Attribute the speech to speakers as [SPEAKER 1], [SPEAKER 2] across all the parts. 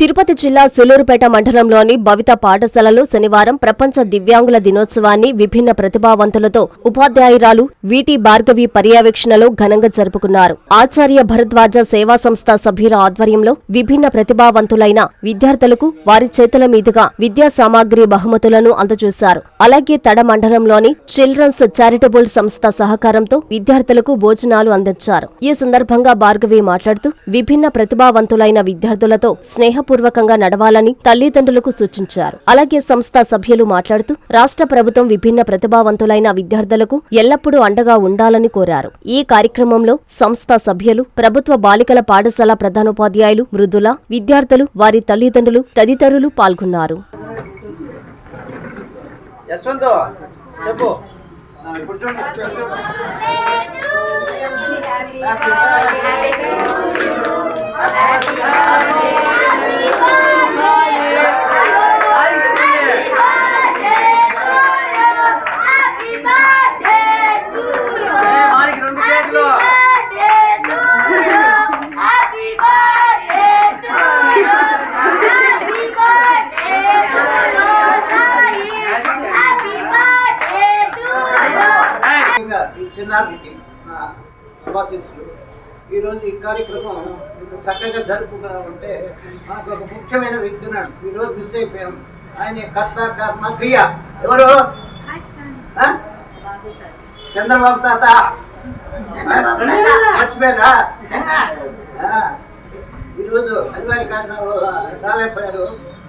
[SPEAKER 1] తిరుపతి జిల్లా సులూరుపేట మండలంలోని భవిత పాఠశాలలో శనివారం ప్రపంచ దివ్యాంగుల దినోత్సవాన్ని విభిన్న ప్రతిభావంతులతో ఉపాధ్యాయురాలు వీటి భార్గవి పర్యవేక్షణలో ఘనంగా జరుపుకున్నారు. ఆచార్య భరద్వాజ సేవా సంస్థ సభ్యుల ఆధ్వర్యంలో విభిన్న ప్రతిభావంతులైన విద్యార్థులకు వారి చేతుల మీదుగా విద్యా సామాగ్రి బహుమతులను అందజేశారు. అలాగే తడ మండలంలోని చిల్డ్రన్స్ చారిటబుల్ సంస్థ సహకారంతో విద్యార్థులకు భోజనాలు అందించారు. ఈ సందర్భంగా భార్గవి మాట్లాడుతూ విభిన్న ప్రతిభావంతులైన విద్యార్థులతో స్నేహ స్నేహపూర్వకంగా నడవాలని తల్లిదండ్రులకు సూచించారు. అలాగే సంస్థ సభ్యులు మాట్లాడుతూ రాష్ట్ర ప్రభుత్వం విభిన్న ప్రతిభావంతులైన విద్యార్థులకు ఎల్లప్పుడూ అండగా ఉండాలని కోరారు. ఈ కార్యక్రమంలో సంస్థ సభ్యులు ప్రభుత్వ బాలికల పాఠశాల ప్రధానోపాధ్యాయులు మృదుల విద్యార్థులు వారి తల్లిదండ్రులు తదితరులు పాల్గొన్నారు.
[SPEAKER 2] యశ్వంత్ చెప్పు.
[SPEAKER 3] ముఖ్యంగా నా శుభాశీస్సులు ఈరోజు ఈ కార్యక్రమం ఇంత చక్కగా జరుపుగా ఉంటే మనకు ఒక ముఖ్యమైన వ్యక్తి ఉన్నాడు ఈరోజు మిస్ అయిపోయాం. ఆయన కర్త కర్మ క్రియ. ఎవరు? చంద్రబాబు తాత. మర్చిపోయారా? ఈరోజు అనివార్య కారణంలో రాలేకపోయారు.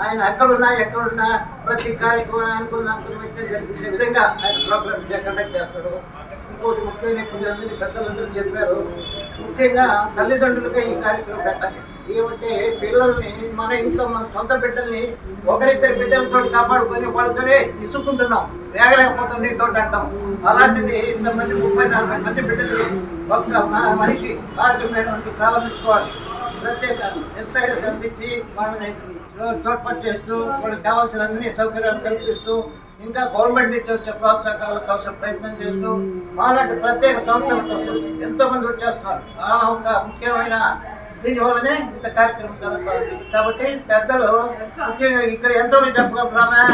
[SPEAKER 3] ఆయన అక్కడున్నా ఎక్కడున్నా ప్రతి కార్యక్రమం అనుకున్న అనుకున్న జరిపించే విధంగా ఆయన ప్రోగ్రామ్ కండక్ట్ చేస్తారు. ఇంకోటి ముఖ్యమైన పిల్లలందరూ పెద్దలందరూ చెప్పారు. ముఖ్యంగా తల్లిదండ్రులకే ఈ కార్యక్రమం పెట్టాలి. ఏమంటే పిల్లల్ని మన ఇంట్లో మన సొంత బిడ్డల్ని ఒకరిద్దరి బిడ్డలతో కాపాడుకొని వాళ్ళతోనే ఇసుకుంటున్నాం వేగలేకపోతాం నీతో అంటాం. అలాంటిది ఇంతమంది ముప్పై నలభై మంది బిడ్డలు ఒక మనిషి భారత మేడం చాలా మెచ్చుకోవాలి. ప్రత్యేక ఎంతైనా శ్రద్ధించి వాళ్ళని తోడ్పాటు చేస్తూ వాళ్ళకి కావాల్సిన అన్ని సౌకర్యాలు కల్పిస్తూ ఇంకా గవర్నమెంట్ నుంచి వచ్చే ప్రోత్సాహకాలు కావచ్చు ప్రయత్నం చేస్తూ మాలాంటి ప్రత్యేక సంస్థల కోసం ఎంతో మంది వచ్చేస్తున్నారు. ఆ ఒక ముఖ్యమైన దీనివల్లనే ఇంత కార్యక్రమం జరుగుతుంది. కాబట్టి పెద్దలు ముఖ్యంగా ఇక్కడ ఎంతో చెప్పగలరామే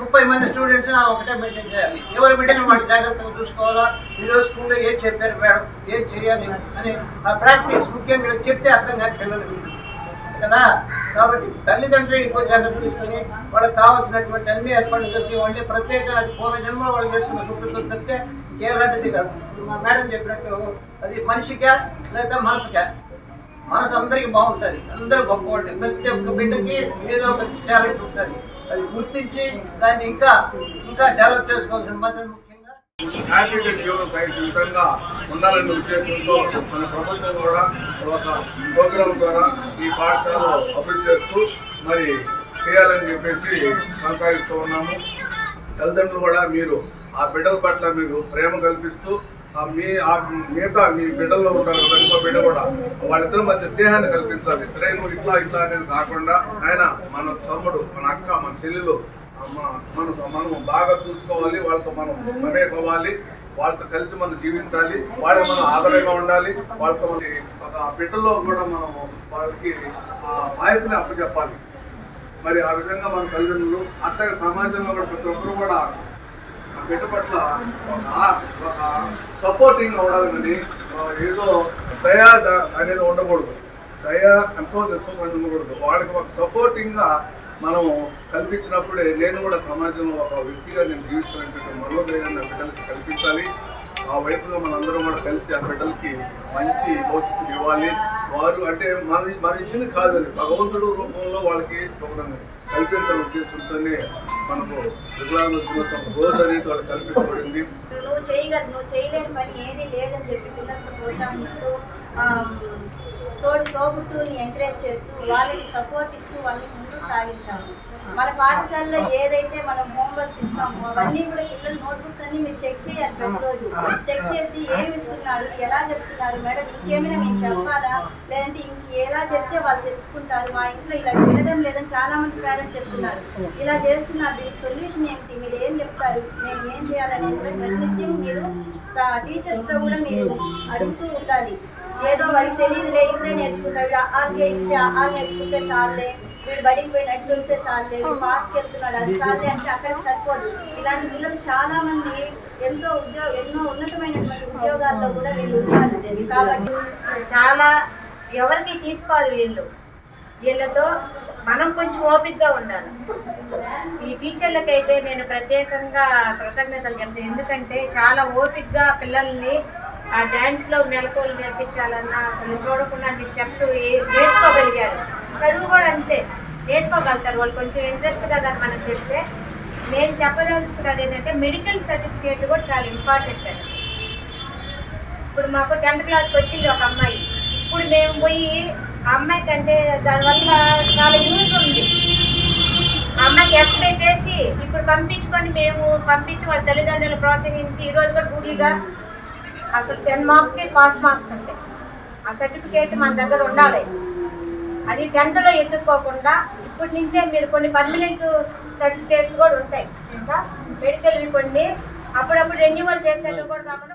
[SPEAKER 3] ముప్పై మంది స్టూడెంట్స్ ఒకటే మీటింగ్ చేయాలి. ఎవరి బిడ్డని వాటి జాగ్రత్తగా చూసుకోవాలా? ఈరోజు స్కూల్లో ఏం చెప్పారు మేడం? ఏం చేయాలి అని ఆ ప్రాక్టీస్ ముఖ్యంగా చెప్తే అర్థం కాదు పిల్లలకి కదా? కాబట్టి తల్లిదండ్రులు ఎక్కువ జాగ్రత్త తీసుకొని వాళ్ళకి కావాల్సినటువంటి అన్ని ఏర్పాట్లు చేసి వాళ్ళే ప్రత్యేక అది పూర్వజన్మలో వాళ్ళు చేసుకున్న సుకృతం తప్పితే ఇంకేలాంటిది కాదు మా మేడం చెప్పినట్టు అది మనిషికా లేదా మనసుకా? మనసు అందరికి బాగుంటుంది. అందరూ గొప్పవాళ్ళు. ప్రతి ఒక్క బిడ్డకి ఏదో ఒక టాలెంట్ ఉంటుంది. అది గుర్తించి దాన్ని ఇంకా ఇంకా డెవలప్ చేసుకోవాల్సిన బాధ్యత ముఖ్యం
[SPEAKER 4] హ్యాపీగా జీవనం సాగించే విధంగా ఉండాలనే ఉద్దేశంతో మన ప్రభుత్వం కూడా ఒక ప్రోగ్రాం ద్వారా ఈ పాఠశాల అభివృద్ధి చేస్తూ మరి చేయాలని చెప్పేసి కొనసాగిస్తూ ఉన్నాము. తల్లిదండ్రులు కూడా మీరు ఆ బిడ్డల పట్ల మీరు ప్రేమ కల్పిస్తూ ఆ మీ ఆ మిగతా మీ బిడ్డల్లో ఉంటారు కదా, ఇంకో బిడ్డ కూడా వాళ్ళిద్దరి మధ్య స్నేహాన్ని కల్పించాలి. రే నువ్వు ఇట్లా ఇట్లా అనేది కాకుండా ఆయన మన తమ్ముడు మన అక్క మన చెల్లెలు మనం మనం బాగా చూసుకోవాలి వాళ్ళతో మనం మమేక్ వాళ్ళతో కలిసి మనం జీవించాలి. వాళ్ళ మనం ఆదరంగా ఉండాలి. వాళ్ళతో మన బిడ్డలో కూడా మనం వాళ్ళకి ఆ బాధ్యతని అప్పచెప్పాలి. మరి ఆ విధంగా మన తల్లిదండ్రులు అట్లాగే సమాజంలో కూడా ప్రతి ఒక్కరు కూడా ఆ బిడ్డ పట్ల ఒక సపోర్టింగ్ ఉండాలని ఏదో దయా అనేది ఉండకూడదు. దయా ఎంతో తెలుసు ఉండకూడదు. వాళ్ళకి ఒక సపోర్టింగ్గా మనం కల్పించినప్పుడే నేను కూడా సమాజంలో ఒక వ్యక్తిగా నేను జీవిస్తున్నటువంటి మనోధైర్యాన్ని ఆ బిడ్డలకి కల్పించాలి. ఆ వైపులో మనందరం కూడా కలిసి ఆ బిడ్డలకి మంచి భవిష్యత్తు ఇవ్వాలి. వారు అంటే మన మన ఇచ్చింది కాదు అది. భగవంతుడు రూపంలో వాళ్ళకి ఒక కల్పించాలని ఉద్దేశంతోనే మనకు వికలాంగ దినోత్సవం రోజు అనేది వాళ్ళు కల్పించబడింది.
[SPEAKER 5] నువ్వు చేయగలవు నువ్వు చేయలేని పని ఏది లేదని చెప్పి పిల్లలతో ప్రోత్సహిస్తూ తోడు తోబుట్టుని ఎంకరేజ్ చేస్తూ వాళ్ళకి సపోర్ట్ ఇస్తూ వాళ్ళని ముందుకు సాగించాము మన పాఠశాలలో ఏదైతే మనం హోంవర్క్స్ ఇస్తామో అవన్నీ కూడా పిల్లల నోట్బుక్స్ అన్ని మీరు చెక్ చేయాలి ప్రతిరోజు. చెక్ చేసి ఏమి ఇస్తున్నారు ఎలా చెప్తున్నారు? మేడం ఇంకేమైనా మేము చెప్పాలా? లేదంటే ఇంక ఎలా చెప్తే వాళ్ళు తెలుసుకుంటారు? మా ఇంట్లో ఇలా వినడం లేదని చాలా మంది పేరెంట్స్ చెప్తున్నారు. ఇలా చేస్తున్నారు దీనికి సొల్యూషన్ ఏంటి? మీరు ఏం చెప్తారు? నేను ఏం చేయాలనేది కూడా ప్రతినిత్యం మీరు టీచర్స్తో కూడా మీరు అడుగుతూ ఉండాలి. ఏదో వాడికి తెలియదులే ఇప్పుడే నేర్చుకుంటాడు ఆ ఇస్తే ఆ నేర్చుకుంటే చాలులే. వీడు బడికి పోయి నడిచి వస్తే చాలే వీడు పాస్కి వెళ్తున్నాడు అది చాలే అంటే అక్కడ సరిపోదు. ఇలాంటి పిల్లలు చాలా మంది ఎంతో ఉద్యోగ ఎన్నో ఉన్నతమైనటువంటి ఉద్యోగాల్లో కూడా వీళ్ళు ఉన్నారు. కాబట్టి
[SPEAKER 6] చాలా ఎవరికి తీసుకోవాలి వీళ్ళు? వీళ్ళతో మనం కొంచెం ఓపిక్గా ఉండాలి. ఈ టీచర్లకైతే నేను ప్రత్యేకంగా కృతజ్ఞతలు చెప్తాను ఎందుకంటే చాలా ఓపిక్గా పిల్లల్ని ఆ డ్యాన్స్లో మెలకువలు నేర్పించాలన్నా అసలు చూడకుండా అన్ని స్టెప్స్ నేర్చుకోగలిగారు. చదువు కూడా అంతే. నేర్చుకోగలుగుతారు వాళ్ళు. కొంచెం ఇంట్రెస్ట్గా దాన్ని మనం చెప్తే. నేను చెప్పదలుచుకున్నది ఏంటంటే మెడికల్ సర్టిఫికేట్ కూడా చాలా ఇంపార్టెంట్ ఇప్పుడు మాకు టెన్త్ క్లాస్కి వచ్చింది ఒక అమ్మాయి. ఇప్పుడు మేము పోయి ఆ అమ్మాయి కంటే దానివల్ల చాలా యూజ్ ఉంది. అమ్మాయికి ఎఫ్ పెట్టేసి ఇప్పుడు పంపించుకొని మేము పంపించి వాళ్ళ తల్లిదండ్రులు ప్రోత్సహించి ఈరోజు కూడా పూర్తిగా అసలు టెన్ మార్క్స్కి పాస్ మార్క్స్ ఉంటాయి. ఆ సర్టిఫికేట్ మన దగ్గర ఉండాలి. అది టెన్త్లో ఎత్తుక్కోకుండా ఇప్పటి నుంచే మీరు కొన్ని పర్మనెంట్ సర్టిఫికేట్స్ కూడా ఉంటాయి. సార్ మెడికల్వి కొన్ని. అప్పుడప్పుడు రెన్యువల్ చేసేటప్పుడు కూడా కాకుండా